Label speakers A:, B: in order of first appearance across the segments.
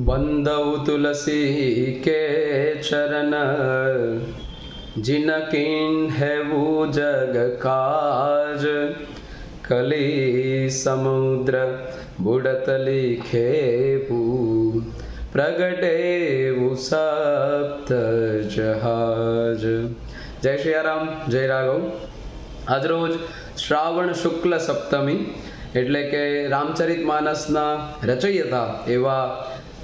A: बंदौ तुलसी के चरण जिनकिन है वो जग काज कली समुद्र बुड़त लिखे पू प्रगटे वो सप्त जहाज જય સિયારામ જય રાઘવ આજરોજ શ્રાવણ શુક્લ સપ્તમી એટલે કે રામચરિત માનસના રચયિતા એવા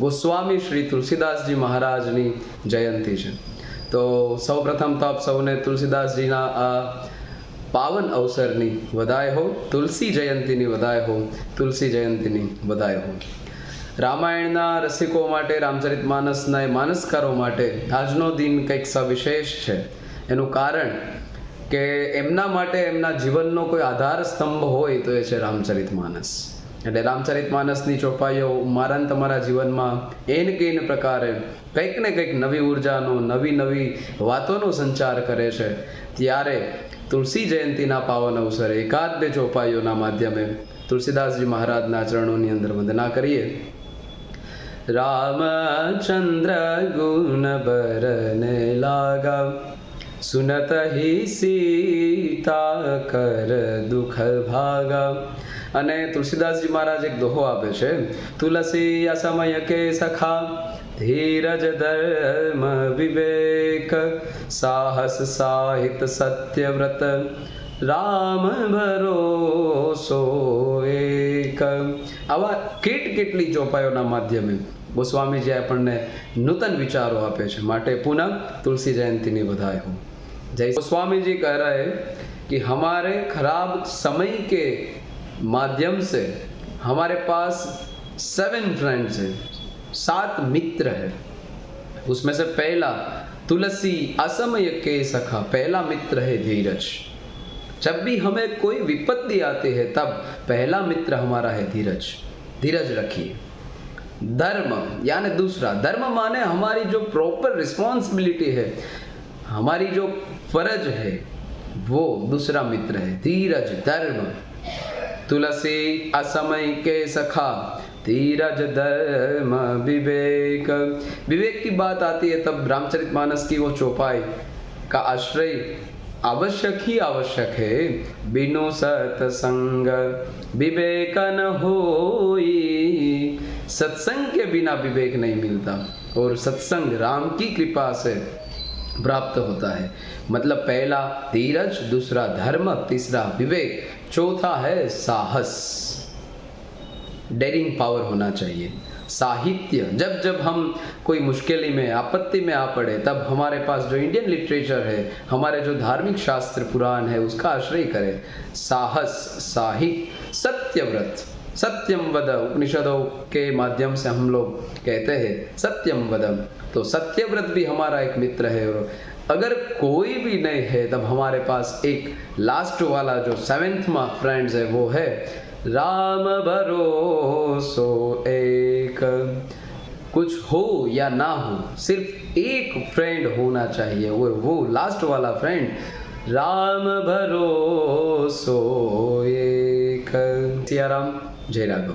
A: ગોસ્વામી શ્રી તુલસીદાસજી મહારાજની જયંતી છે. તો સૌપ્રથમ તો આપ સૌને તુલસીદાસજીના આ પાવન અવસરની વધાય હો, તુલસી જયંતીની વધાય હો, તુલસી જયંતીની વધાય હો. રામાયણના રસિકો માટે, રામચરિત માનસના એ માનસકારો માટે આજનો દિન કંઈક સવિશેષ છે. એનું કારણ કે એમના માટે એમના જીવનનો કોઈ આધાર સ્તંભ હોય તો એ છે રામચરિત માનસ. એટલે રામચરિત માનસની ચોપાઈઓ મારા તમારા જીવનમાં એન કેન પ્રકારે કંઈક ને કંઈક નવી ઉર્જાનો, નવી નવી વાતોનો સંચાર કરે છે. ત્યારે તુલસી જયંતિના પાવન અવસરે એકાદ બે ચોપાઈઓના માધ્યમે તુલસીદાસજી મહારાજના ચરણોની અંદર વંદના કરીએ. રામચંદ્ર ગુણ બરને લાગા सुनत ही સીતા કર દુઃખ ભાગા અને તુલસીદાસજી મહારાજ એક દોહો આપે છે તુલસી અસમય કે સખા ધીરજ ધર્મ વિવેક સાહસ સાહિત સત્યવ્રત રામ ભરોસો એક આવા કેટ કેટલી ચોપાઈઓના માધ્યમે ગોસ્વામીજી આપણને નૂતન વિચારો આપે છે માટે પુનઃ तुलसी जयंती नहीं बधाई जय गोस्वामी जी कह रहे हैं कि हमारे खराब समय के माध्यम से हमारे पास सेवन फ्रेंड्स हैं, सात मित्र हैं। उसमें से पहला तुलसी असमय के सखा, पहला मित्र है धीरज। जब भी हमें कोई विपत्ति आती है, तब पहला मित्र हमारा है धीरज। धीरज रखिए। धर्म, यानी दूसरा, धर्म माने हमारी जो प्रॉपर रिस्पॉन्सिबिलिटी है हमारी जो फ़र्ज़ है, वो दूसरा मित्र है, धीरज धर्म। तुलसी असमय के सखा, धीरज धर्म विवेक। विवेक की बात आती है, तब रामचरित मानस की वो चौपाई का आश्रय आवश्यक ही आवश्यक है। बिनु सत्संग विवेक न होई। सत्संग के बिना विवेक नहीं मिलता। और सत्संग राम की कृपा से प्राप्त होता है। मतलब पहला धीरज, दूसरा धर्म, तीसरा विवेक, चौथा है साहस। डेरिंग पावर होना चाहिए। साहित्य, जब जब हम कोई मुश्किली में, आपत्ति में आ पड़े, तब हमारे पास जो इंडियन लिटरेचर है, हमारे जो धार्मिक शास्त्र, पुराण है, उसका आश्रय करें। साहस, साहित्य, सत्यव्रत। सत्यम वद उपनिषदों के माध्यम से हम लोग कहते हैं सत्यम वदम। तो सत्यव्रत भी हमारा एक मित्र है। और अगर कोई भी नहीं है, तब हमारे पास एक लास्ट वाला जो सेवेंथ मा फ्रेंड्स है, वो है, राम भरोसो एक। कुछ हो या ना हो, सिर्फ़ एक फ्रेंड होना चाहिए। और वो लास्ट वाला फ्रेंड राम भरोसो एक। सियाराम Gerardo.